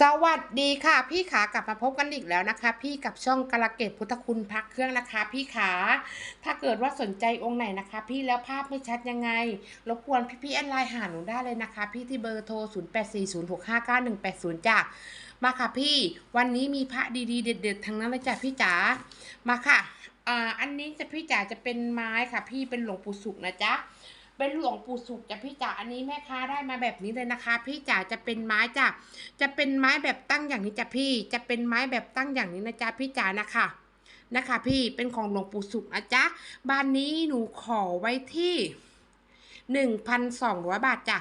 สวัสดีค่ะ พี่ขากลับมาพบกันอีกแล้วนะคะ พี่กับช่องกระเกตพุทธคุณพักเครื่องนะคะ พี่ขาถ้าเกิดว่าสนใจองค์ไหนนะคะ พี่แล้วภาพไม่ชัดยังไงรบกวนพี่ๆแอดไลน์หาหนูได้เลยนะคะ พี่ที่เบอร์โทร 0840659180จ้ะมาค่ะพี่วันนี้มีพระดีๆ เด็ด ๆทั้งนั้นเลยจ้ะพี่จ๋ามาค่ะอ่าอันนี้จะพี่จ๋าจะเป็นไม้ค่ะ พี่เป็นหลวงปู่สุขนะจ๊ะ เป็นหลวงปู่สุขจ้ะพี่จ๋าอันนี้แม่ค้าได้มาแบบนี้เลยนะคะ พี่จ๋าจะเป็นไม้จ้ะจะเป็นไม้แบบตั้งอย่างนี้จ้ะพี่ จะเป็นไม้แบบตั้งอย่างนี้นะจ๊ะพี่จ๋านะคะนะคะพี่เป็นของหลวงปู่สุขนะจ๊ะบ้านนี้หนูขอไว้ที่หนึ่งพันสองร้อยบาทจ้ะ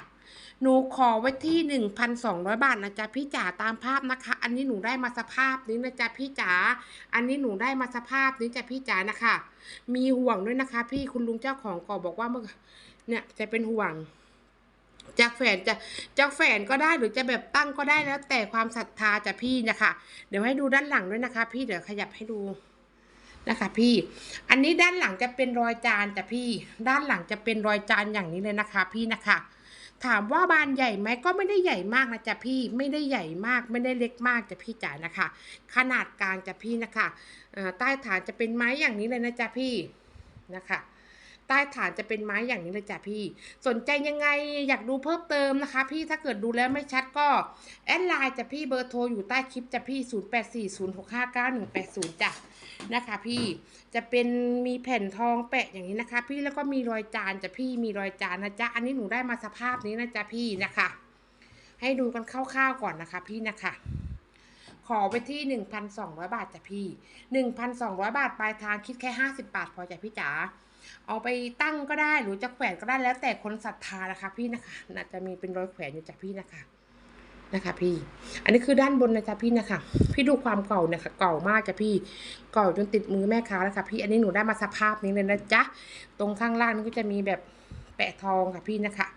หนูขอไว้ที่หนึ่งพันสองร้อยบาทนะจ๊ะพี่จ๋าตามภาพนะคะ อันนี้หนูได้มาสภาพนี้นะจ๊ะพี่จ๋า อันนี้หนูได้มาสภาพนี้จ้ะพี่จ๋านะคะ มีห่วงด้วยนะคะ พี่คุณลุงเจ้าของก็บอกว่าเมื่อ เนี่ยจะเป็นห่วง จากแฝนจะจากแฝนก็ได้หรือจะแบบตั้งก็ได้แล้ว แต่ความศรัทธาจะพี่นะคะ เดี๋ยวให้ดูด้านหลังด้วยนะคะ พี่เดี๋ยวขยับให้ดูนะคะพี่ อันนี้ด้านหลังจะเป็นรอยจานจ้ะพี่ ด้านหลังจะเป็นรอยจานอย่างนี้เลยนะคะ พี่นะคะ ถามว่าบานใหญ่ไหมก็ไม่ได้ใหญ่มากนะจ๊ะพี่ ไม่ได้ใหญ่มาก ไม่ได้เล็กมากจ้ะพี่จ๋านะคะ ขนาดกลางจ้ะพี่นะคะใต้ฐานจะเป็นไม้อย่างนี้เลยนะจ๊ะพี่นะคะ ใต้ฐานจะเป็นไม้อย่างนี้เลยจ้ะพี่ สนใจยังไงอยากดูเพิ่มเติมนะคะ พี่ถ้าเกิดดูแล้วไม่ชัดก็แอดไลน์จ้ะพี่เบอร์โทรอยู่ใต้คลิปจ้ะพี่ 0840659180 จ้ะนะคะพี่จะเป็นมีแผ่นทองแปะอย่างนี้นะคะ พี่แล้วก็มีรอยจานจ้ะพี่มีรอยจานนะจ๊ะอันนี้หนูได้มาสภาพนี้นะจ๊ะพี่นะคะ ให้ดูกันคร่าวๆก่อนนะคะ พี่นะคะขอไปที่ 1,200 บาทจ้ะพี่ 1,200 บาท ปลายทางคิดแค่ 50 บาท พอจ้ะพี่จ๋า เอาไปตั้งก็ได้หรือจะแขวนก็ได้แล้วแต่คนศรัทธานะคะ พี่นะคะน่าจะมีเป็นรอยแขวนอยู่จากพี่นะคะนะคะ พี่ อันนี้คือด้านบนนะจ๊ะพี่นะคะ พี่ดูความเก่าเนี่ยค่ะเก่ามากจ้ะพี่เก่าจนติดมือแม่ค้าแล้วค่ะ พี่อันนี้หนูได้มาสภาพนี้เลยนะจ๊ะตรงข้างล่างนี่ก็จะมีแบบแปะทองค่ะพี่นะคะ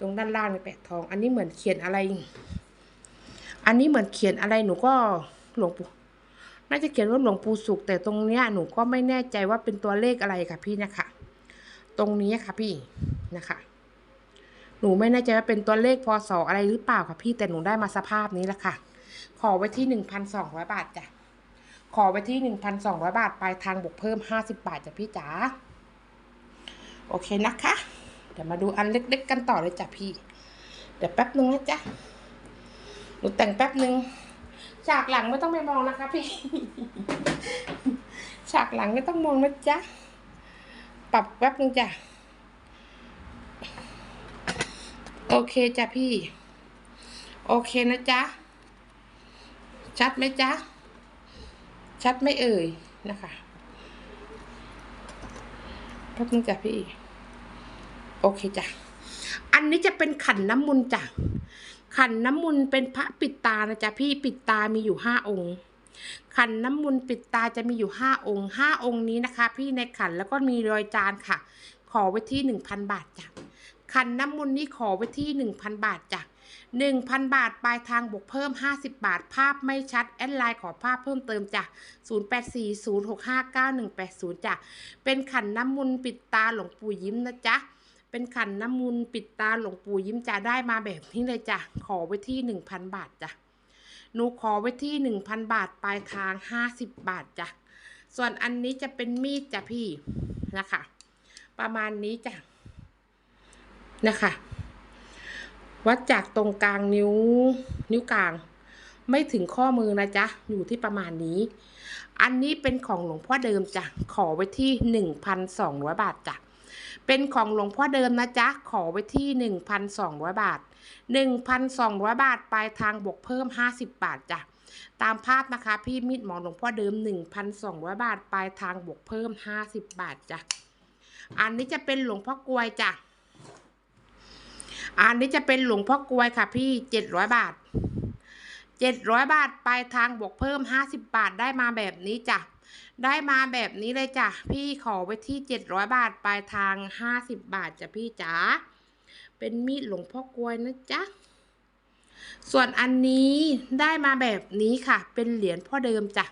ตรงด้านล่างนี่แปะทอง อันนี้เหมือนเขียนอะไร อันนี้เหมือนเขียนอะไรหนูก็หลวงปู่ น่าจะเขียนว่าหลวงปู่สุข แต่ตรงเนี้ยหนูก็ไม่แน่ใจว่าเป็นตัวเลขอะไรค่ะพี่นะคะ ตรงนี้ค่ะพี่นะคะ หนูไม่แน่ใจว่าเป็นตัวเลขพศอะไรหรือเปล่าค่ะพี่แต่หนูได้มาสภาพนี้แหละค่ะ ขอไว้ที่หนึ่งพันสองร้อยบาทจ้ะขอไว้ที่หนึ่งพันสองร้อยบาทปลายทางบวกเพิ่มห้าสิบบาทจ้ะพี่จ๋าโอเคนะคะ เดี๋ยวมาดูอันเล็กๆกันต่อเลยจ้ะพี่ เดี๋ยวแป๊บนึงนะจ๊ะ หนูแต่งแป๊บนึง ฉากหลังไม่ต้องไปมองนะคะพี่ ฉากหลังไม่ต้องมองนะจ๊ะ ปรับแป๊บนึงจ้ะ โอเคจ้ะพี่ โอเคนะจ๊ะ ชัดไหมจ๊ะ ชัดไม่เอ่ยนะคะแป๊บนึงจ้ะพี่ โอเคจ้ะ อันนี้จะเป็นขันน้ำมนต์จ้ะ ขันน้ำมนต์เป็นพระปิดตานะจ๊ะพี่ปิดตามีอยู่ห้าองค์ ขันน้ำมนต์ปิดตาจะมีอยู่ห้าองค์ห้าองค์นี้นะคะ พี่ในขันแล้วก็มีรอยจานค่ะ ขอไว้ที่หนึ่งพันบาทจ้ะขันน้ำมนต์นี้ขอไว้ที่หนึ่งพันบาทจ้ะหนึ่งพันบาทปลายทางบวกเพิ่มห้าสิบบาทภาพไม่ชัด แอดไลน์ขอภาพเพิ่มเติมจ้ะศูนย์แปดสี่ศูนย์หกห้าเก้าหนึ่งแปดศูนย์จ้ะเป็นขันน้ำมนต์ปิดตาหลวงปู่ยิ้มนะจ๊ะ เป็นขันน้ำมูลปิดตาหลวงปู่ยิ้มจะได้มาแบบนี้เลยจ้ะ ขอไว้ที่หนึ่งพันบาทจ้ะ หนูขอไว้ที่หนึ่งพันบาทปลายทางห้าสิบบาทจ้ะ ส่วนอันนี้จะเป็นมีดจ้ะพี่นะคะ ประมาณนี้จ้ะนะคะ วัดจากตรงกลางนิ้วนิ้วกลาง ไม่ถึงข้อมือนะจ๊ะ อยู่ที่ประมาณนี้ อันนี้เป็นของหลวงพ่อเดิมจ้ะ ขอไว้ที่หนึ่งพันสองร้อยบาทจ้ะ เป็นของหลวงพ่อเดิมนะจ๊ะ ขอไว้ที่หนึ่งพันสองร้อยบาทหนึ่งพันสองร้อยบาทปลายทางบวกเพิ่มห้าสิบบาทจ้ะ ตามภาพนะคะพี่มีดหมอหลวงพ่อเดิมหนึ่งพันสองร้อยบาทปลายทางบวกเพิ่มห้าสิบบาทจ้ะ อันนี้จะเป็นหลวงพ่อกลวยจ้ะ อันนี้จะเป็นหลวงพ่อกลวยค่ะพี่เจ็ดร้อยบาทเจ็ดร้อยบาทปลายทางบวกเพิ่มห้าสิบบาทได้มาแบบนี้จ้ะ ได้มาแบบนี้เลยจ้ะ พี่ขอไว้ที่เจ็ดร้อยบาท ปลายทางห้าสิบบาทจ้ะพี่จ๋า เป็นมีดหลวงพ่อกวยนะจ๊ะ ส่วนอันนี้ได้มาแบบนี้ค่ะ เป็นเหรียญพ่อเดิมจ้ะ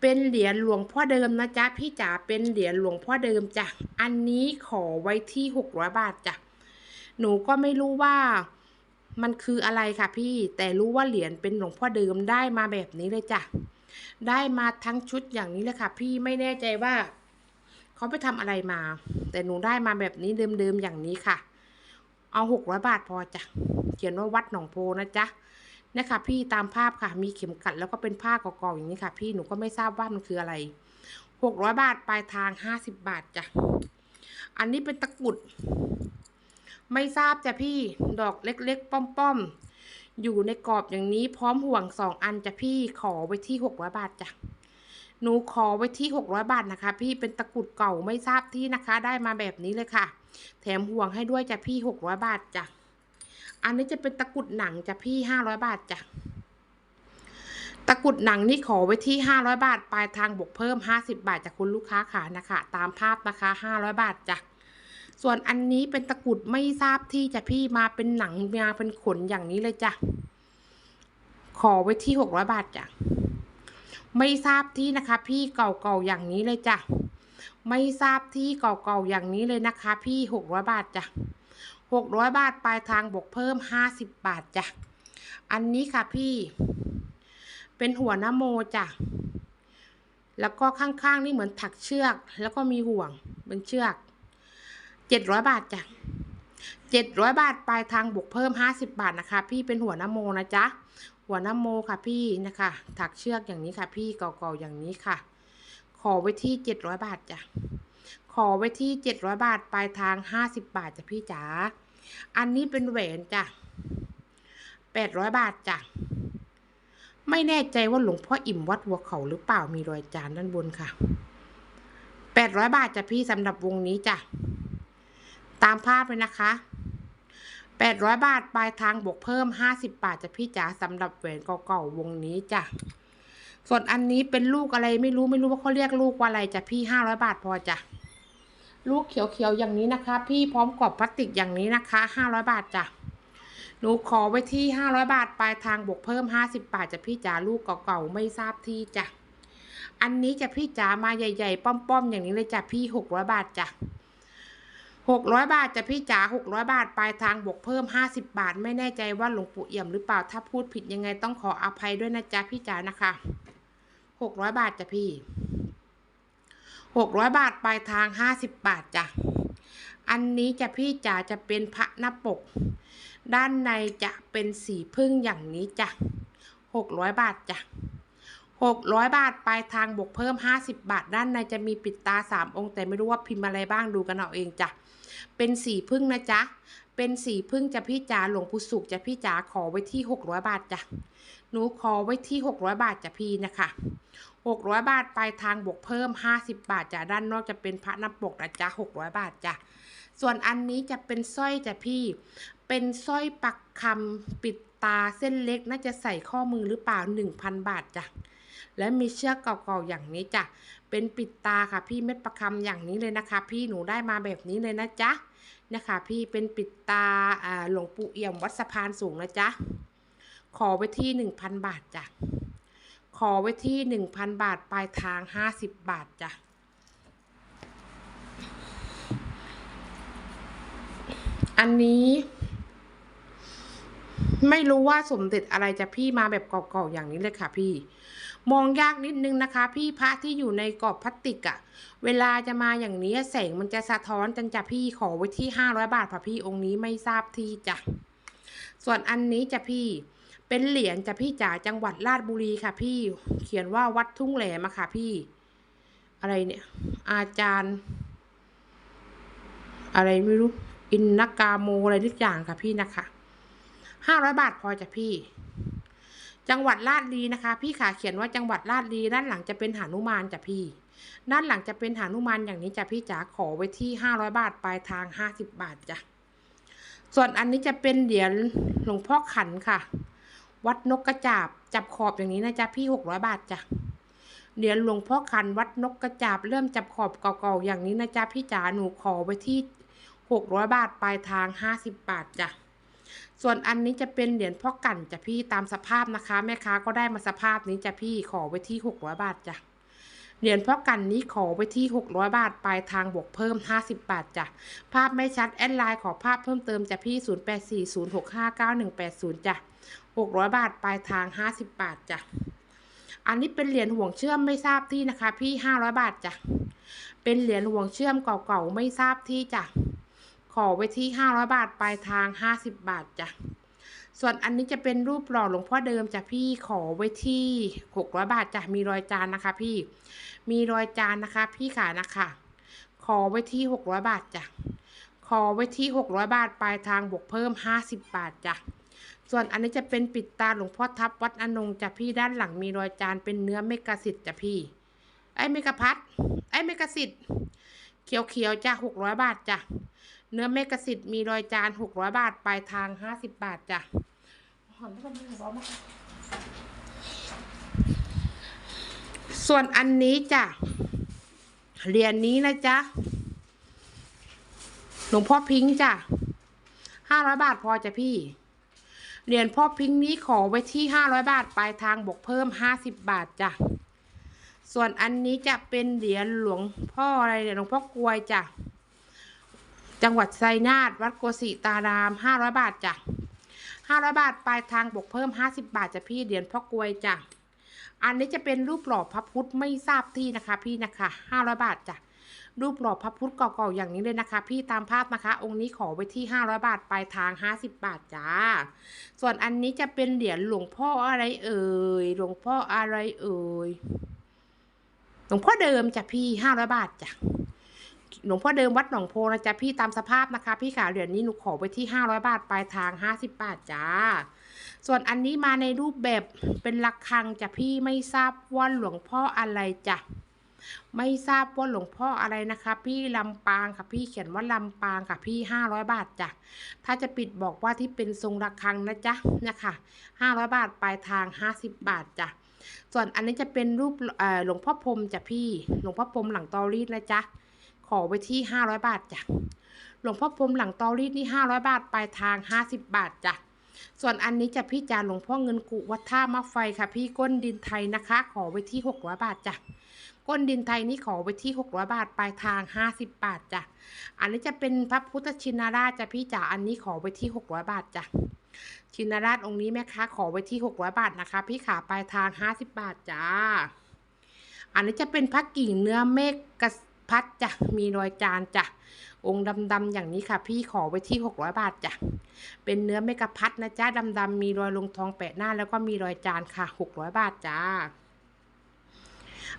เป็นเหรียญหลวงพ่อเดิมนะจ๊ะพี่จ๋า เป็นเหรียญหลวงพ่อเดิมจ้ะ อันนี้ขอไว้ที่หกร้อยบาทจ้ะ หนูก็ไม่รู้ว่ามันคืออะไรค่ะพี่ แต่รู้ว่าเหรียญเป็นหลวงพ่อเดิมได้มาแบบนี้เลยจ้ะ ได้มาทั้งชุดอย่างนี้เลยค่ะ พี่ไม่แน่ใจว่าเขาไปทำอะไรมา แต่หนูได้มาแบบนี้เดิมๆอย่างนี้ค่ะ เอาหกร้อยบาทพอจ้ะเขียนว่าวัดหนองโพนะจ๊ะนี่ค่ะพี่ตามภาพค่ะมีเข็มขัดแล้วก็เป็นผ้าเก่าๆอย่างนี้ค่ะ พี่หนูก็ไม่ทราบว่ามันคืออะไรหกร้อยบาทปลายทางห้าสิบบาทจ้ะอันนี้เป็นตะกุด ไม่ทราบจ้ะพี่ดอกเล็กๆ ป้อมๆ อยู่ในกรอบอย่างนี้พร้อมห่วงสองอันจ้ะพี่ขอไว้ที่หกร้อยบาทจ้ะหนูขอไว้ที่หกร้อยบาทนะคะ พี่เป็นตะกรุดเก่าไม่ทราบที่นะคะ ได้มาแบบนี้เลยค่ะ แถมห่วงให้ด้วยจ้ะพี่หกร้อยบาทจ้ะอันนี้จะเป็นตะกรุดหนังจ้ะพี่ห้าร้อยบาทจ้ะตะกรุดหนังนี่ขอไว้ที่ห้าร้อยบาท ปลายทางบวกเพิ่มห้าสิบาทจากคุณลูกค้าขานะคะ ตามภาพนะคะห้าร้อยบาทจ้ะ ส่วนอันนี้เป็นตะกรุดไม่ทราบที่จะพี่มาเป็นหนังมาเป็นขนอย่างนี้เลยจ้ะ ขอไว้ที่หกร้อยบาทจ้ะ ไม่ทราบที่นะคะ พี่เก่าๆอย่างนี้เลยจ้ะ ไม่ทราบที่เก่าๆอย่างนี้เลยนะคะ พี่หกร้อยบาทจ้ะหกร้อยบาทปลายทางบวกเพิ่มห้าสิบบาทจ้ะ อันนี้ค่ะพี่ เป็นหัวนโมจ้ะแล้วก็ข้างๆนี่เหมือนถักเชือก แล้วก็มีห่วงเป็นเชือก เจ็ดร้อยบาทจ้ะเจ็ดร้อยบาทปลายทางบวกเพิ่มห้าสิบบาทนะคะ พี่เป็นหัวนโมนะจ๊ะ หัวนโมค่ะพี่นะคะ ถักเชือกอย่างนี้ค่ะ พี่เก่าๆอย่างนี้ค่ะ ขอไว้ที่เจ็ดร้อยบาทจ้ะ ขอไว้ที่เจ็ดร้อยบาทปลายทางห้าสิบบาทจ้ะพี่จ๋า อันนี้เป็นแหวนจ้ะแปดร้อยบาทจ้ะ ไม่แน่ใจว่าหลวงพ่ออิ่มวัดหัวเขาหรือเปล่ามีรอยจานด้านบนค่ะแปดร้อยบาทจ้ะพี่สำหรับวงนี้จ้ะ ตามภาพเลยนะคะแปดร้อยบาท ปลายทางบวกเพิ่มห้าสิบบาทจะพี่จ๋าสำหรับแหวนเก่าๆวงนี้จ้ะ ส่วนอันนี้เป็นลูกอะไรไม่รู้ไม่รู้ว่าเขาเรียกลูกว่าอะไรจ้ะพี่ห้าร้อยบาทพอจ้ะ ลูกเขียวๆอย่างนี้นะคะ พี่พร้อมกรอบพลาสติกอย่างนี้นะคะห้าร้อยบาทจ้ะ หนูขอไว้ที่ห้าร้อยบาท ปลายทางบวกเพิ่มห้าสิบาทจะพี่จ๋าลูกเก่าๆไม่ทราบที่จ้ะ อันนี้จะพี่จ๋ามาใหญ่ ๆ ป้อมๆอย่างนี้เลยจ้ะพี่หกร้อยบาทจ้ะ หกร้อยบาทจะพี่จ๋าหกร้อยบาทปลายทางบวกเพิ่มห้าสิบาท ไม่แน่ใจว่าหลวงปู่เอี่ยมหรือเปล่าถ้าพูดผิดยังไงต้องขออภัยด้วยนะจ๊ะพี่จ๋านะคะหกร้อยบาทจ้ะพี่หกร้อยบาทปลายทางห้าสิบบาทจ้ะอันนี้จะพี่จ๋าจะเป็นพระหน้าปก ด้านในจะเป็นสีพึ่งอย่างนี้จ้ะหกร้อยบาทจ้ะ หกร้อยบาทปลายทางบวกเพิ่มห้าสิบบาท ด้านในจะมีปิดตาสามองค์ แต่ไม่รู้ว่าพิมพ์อะไรบ้างดูกันเอาเองจ้ะ เป็นสีพึ่งนะจ๊ะ เป็นสีพึ่งจะพี่จ๋าหลวงปู่สุขจะพี่จ๋าขอไว้ที่หกร้อยบาทจ้ะ หนูขอไว้ที่หกร้อยบาทจ้ะพี่นะคะหกร้อยบาทปลายทางบวกเพิ่มห้าสิบบาทจ้ะด้านนอกจะเป็นพระน้ำปกนะจ๊ะหกร้อยบาทจ้ะ ส่วนอันนี้จะเป็นสร้อยจ้ะพี่ เป็นสร้อยปักคำปิดตาเส้นเล็กน่าจะใส่ข้อมือหรือเปล่าหนึ่งพันบาทจ้ะ และมีเชือกเก่าๆอย่างนี้จ้ะ เป็นปิดตาค่ะพี่เม็ดประคำอย่างนี้เลยนะคะ พี่หนูได้มาแบบนี้เลยนะจ๊ะนะคะพี่เป็นปิดตาอ่าหลวงปู่เอี่ยมวัดสะพานสูงนะจ๊ะ ขอไว้ที่หนึ่งพันบาทจ้ะ ขอไว้ที่หนึ่งพันบาทปลายทางห้าสิบบาทจ้ะอันนี้ ไม่รู้ว่าสมเด็จอะไรจะพี่มาแบบเก่าๆอย่างนี้เลยค่ะพี่ มองยากนิดนึงนะคะ พี่พระที่อยู่ในกรอบพลาสติกอะเวลาจะมาอย่างนี้แสงมันจะสะท้อนจันจะพี่ขอไว้ที่ห้าร้อยบาทค่ะพี่องค์นี้ไม่ทราบที่จ้ะส่วนอันนี้จะพี่เป็นเหรียญจะพี่จ๋าจังหวัดราชบุรีค่ะพี่ เขียนว่าวัดทุ่งแหลมค่ะพี่ อะไรเนี่ย อาจารย์ อะไรไม่รู้ อินนากาโมอะไรทุกอย่างค่ะพี่นะคะ ห้าร้อยบาทพอจ้ะพี่ จังหวัดราชบุรีนะคะ พี่ขาเขียนว่าจังหวัดราชบุรีด้านหลังจะเป็นหานุมานจ้ะพี่ ด้านหลังจะเป็นหานุมานอย่างนี้จ้ะพี่จ๋าขอไว้ที่ห้าร้อยบาทปลายทางห้าสิบบาทจ้ะส่วนอันนี้จะเป็นเหรียญหลวงพ่อขันค่ะ วัดนกกระจาบจับขอบอย่างนี้นะจ๊ะพี่หกร้อยบาทจ้ะเหรียญหลวงพ่อขันวัดนกกระจาบเริ่มจับขอบเก่าๆอย่างนี้นะจ๊ะพี่จ๋าหนูขอไว้ที่หกร้อยบาทปลายทางห้าสิบบาทจ้ะ ส่วนอันนี้จะเป็นเหรียญพ่อกั่นจ้ะพี่ตามสภาพนะคะ แม่ค้าก็ได้มาสภาพนี้จ้ะพี่ขอไว้ที่หกร้อยบาทจ้ะเหรียญพ่อกันนี้ขอไปที่ 600 บาท ปลายทางบวกเพิ่ม 50 บาทจ้ะ ภาพไม่ชัด แอดไลน์ขอภาพเพิ่มเติมจ้ะพี่ 0840659180 จ้ะ 600 บาท ปลายทาง 50 บาทจ้ะ อันนี้เป็นเหรียญห่วงเชื่อมไม่ทราบที่นะคะ พี่ 500 บาทจ้ะ เป็นเหรียญห่วงเชื่อมเก่าๆไม่ทราบที่จ้ะ ขอไว้ที่ 500 บาทปลายทาง 50 บาทจ้ะ ส่วนอันนี้จะเป็นรูปหล่อหลวงพ่อเดิมจ้ะพี่ขอไว้ที่ 600 บาทจ้ะ มีรอยจานนะคะ พี่ มีรอยจานนะคะ พี่ขานะคะ ขอไว้ที่ 600 บาทจ้ะ ขอไว้ที่ 600 บาทปลายทางบวกเพิ่ม 50 บาทจ้ะส่วนอันนี้จะเป็นปิดตาหลวงพ่อทับวัดอนงจ้ะพี่ด้านหลังมีรอยจานเป็นเนื้อเมกะสิทธิ์จ้ะพี่ ไอ้เมกะพัดไอ้เมกะสิทธิ์เขียวๆจ้ะ600บาทจ้ะ เนื้อเมกสิทธิ์มีรอยจาน600บาท ปลายทาง50บาทจ้ะหอมไม่ต้องร้อนมากส่วนอันนี้จ้ะเหรียญนี้นะจ๊ะหลวงพ่อพิงค์จ้ะห้าร้อยบาทพอจ้ะพี่เหรียญพ่อพิงค์นี้ขอไว้ที่ห้าร้อยบาท ปลายทางบวกเพิ่มห้าสิบบาทจ้ะส่วนอันนี้จะเป็นเหรียญหลวงพ่ออะไรเนี่ยหลวงพ่อกลวยจ้ะ จังหวัดไซนาทวัดโกสิตารามห้าร้อยบาทจ้ะห้าร้อยบาทปลายทางบวกเพิ่มห้าสิบบาทจ้ะพี่เหรียญพ่อกลวยจ้ะอันนี้จะเป็นรูปหล่อพระพุทธไม่ทราบที่นะคะ พี่นะคะห้าร้อยบาทจ้ะรูปหล่อพระพุทธเก่าๆอย่างนี้เลยนะคะ พี่ตามภาพนะคะ องค์นี้ขอไว้ที่ห้าร้อยบาทปลายทางห้าสิบบาทจ้า ส่วนอันนี้จะเป็นเหรียญหลวงพ่ออะไรเอ่ยหลวงพ่ออะไรเอ่ยหลวงพ่อเดิมจ้ะพี่ห้าร้อยบาทจ้ะ หลวงพ่อเดิมวัดหนองโพนะจ๊ะพี่ตามสภาพนะคะ พี่ขาเหรียญนี้หนูขอไว้ที่ห้าร้อยบาทปลายทางห้าสิบบาทจ้า ส่วนอันนี้มาในรูปแบบเป็นระฆังจ้ะพี่ไม่ทราบว่าหลวงพ่ออะไรจ้ะไม่ทราบว่าหลวงพ่ออะไรนะคะ พี่ลำปางค่ะพี่เขียนว่าลำปางค่ะพี่ห้าร้อยบาทจ้ะถ้าจะปิดบอกว่าที่เป็นทรงระฆังนะจ๊ะนะคะห้าร้อยบาทปลายทางห้าสิบบาทจ้ะส่วนอันนี้จะเป็นรูปหลวงพ่อพรมจ้ะพี่หลวงพ่อพรมหลังตอรีดนะจ๊ะ ขอไว้ที่ห้าร้อยบาทจ้ะหลวงพ่อพรมหลังตอรีดนี่ห้าร้อยบาท ปลายทางห้าสิบบาทจ้ะส่วนอันนี้จะพี่จานหลวงพ่อเงินกุวัดท่ามะไฟค่ะ พี่ก้นดินไทยนะคะ ขอไว้ที่หกร้อยบาทจ้ะก้นดินไทยนี่ขอไว้ที่หกร้อยบาท ปลายทางห้าสิบบาทจ้ะอันนี้จะเป็นพระพุทธชินราชจ้ะพี่จ๋าอันนี้ขอไว้ที่หกร้อยบาทจ้ะชินราชองค์นี้แม่ค้าขอไว้ที่หกร้อยบาทนะคะ พี่ขาปลายทางห้าสิบบาทจ้าอันนี้จะเป็นพระกิ่งเนื้อเมฆกระ พัดจ้ะมีรอยจานจ้ะองค์ดำๆอย่างนี้ค่ะ พี่ขอไว้ที่หกร้อยบาทจ้ะเป็นเนื้อเมกะพัดนะจ๊ะดำๆมีรอยลงทองแปะหน้า แล้วก็มีรอยจานค่ะหกร้อยบาทจ้า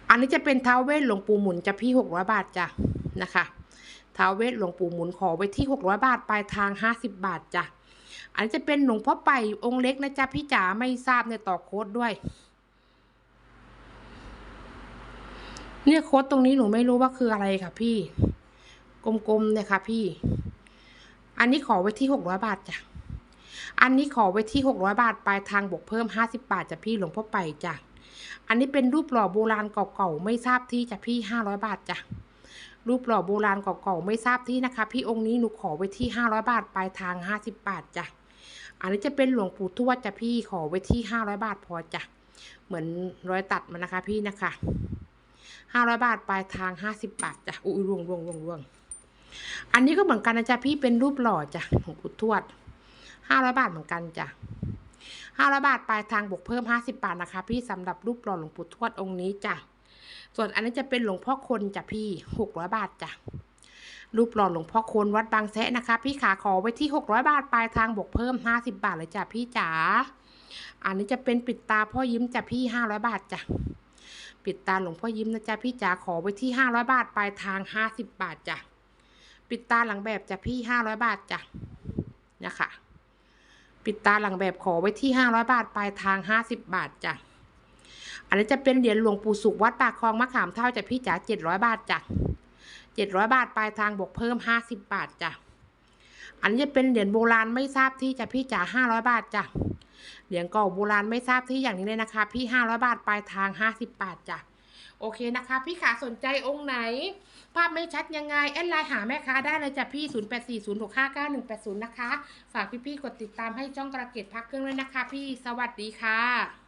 อันนี้จะเป็นเท้าเวสหลวงปู่หมุนจะพี่หกร้อยบาทจ้ะนะคะเท้าเวสหลวงปู่หมุนขอไว้ที่หกร้อยบาทปลายทางห้าสิบบาทจ้ะอันนี้จะเป็นหลวงพ่อไปองค์เล็กนะจ๊ะพี่จ๋าไม่ทราบในต่อโค้ดด้วย เนี่ยโค้ดตรงนี้หนูไม่รู้ว่าคืออะไรค่ะพี่ กลมๆเนี่ยค่ะพี่ อันนี้ขอไว้ที่หกร้อยบาทจ้ะ อันนี้ขอไว้ที่หกร้อยบาทปลายทางบวกเพิ่มห้าสิบบาทจ้ะพี่หลวงพ่อไปจ้ะ อันนี้เป็นรูปหล่อโบราณเก่าๆไม่ทราบที่จ้ะพี่ห้าร้อยบาทจ้ะ รูปหล่อโบราณเก่าๆไม่ทราบที่นะคะ พี่องค์นี้หนูขอไว้ที่ห้าร้อยบาทปลายทางห้าสิบาทจ้ะ อันนี้จะเป็นหลวงปู่ทวดจ้ะพี่ขอไว้ที่ห้าร้อยบาทพอจ้ะ เหมือนรอยตัดมันนะคะพี่นะคะ ห้าร้อยบาทปลายทางห้าสิบบาทจ้ะอุ้ยรวงรวงรวงรวงอันนี้ก็เหมือนกันนะจ๊ะพี่เป็นรูปหล่อจ้ะของปู่ทวดห้าร้อยบาทเหมือนกันจ้ะห้าร้อยบาทปลายทางบวกเพิ่มห้าสิบบาทนะคะ พี่สำหรับรูปหล่อหลวงปู่ทวดองค์นี้จ้ะส่วนอันนี้จะเป็นหลวงพ่อคนจ้ะพี่หกร้อยบาทจ้ะรูปหล่อหลวงพ่อคนวัดบางแสะนะคะ พี่ขาขอไว้ที่หกร้อยบาทปลายทางบวกเพิ่มห้าสิบาทเลยจ้ะพี่จ๋าอันนี้จะเป็นปิดตาพ่อยิ้มจ้ะพี่ห้าร้อยบาทจ้ะ ปิดตาหลวงพ่อยิ้มนะจ๊ะพี่จ๋าขอไว้ที่ห้าร้อยบาทปลายทางห้าสิบบาทจ้ะปิดตาหลังแบบจ้ะพี่ห้าร้อยบาทจ้ะนะคะปิดตาหลังแบบขอไว้ที่ห้าร้อยบาทปลายทางห้าสิบบาทจ้ะอันนี้จะเป็นเหรียญหลวงปู่สุขวัดปากคลองมะขามเท่าจ้ะพี่จ๋าเจ็ดร้อยบาทจ้ะเจ็ดร้อยบาทปลายทางบวกเพิ่มห้าสิบบาทจ้ะ อันนี้เป็นเหรียญโบราณไม่ทราบที่จะพี่จ๋าห้าร้อยบาทจ้ะเหรียญเก่าโบราณไม่ทราบที่อย่างนี้เลยนะคะ พี่ห้าร้อยบาทปลายทางห้าสิบบาทจ้ะโอเคนะคะ พี่ขาสนใจองค์ไหน ภาพไม่ชัดยังไง แอดไลน์หาแม่ค้าได้เลยจ้ะพี่ 0 8 4 0 6 5 9 1 8 0 นะคะ ฝากพี่ๆกดติดตามให้ช่องกระเกตพักเครื่องด้วยนะคะ พี่สวัสดีค่ะ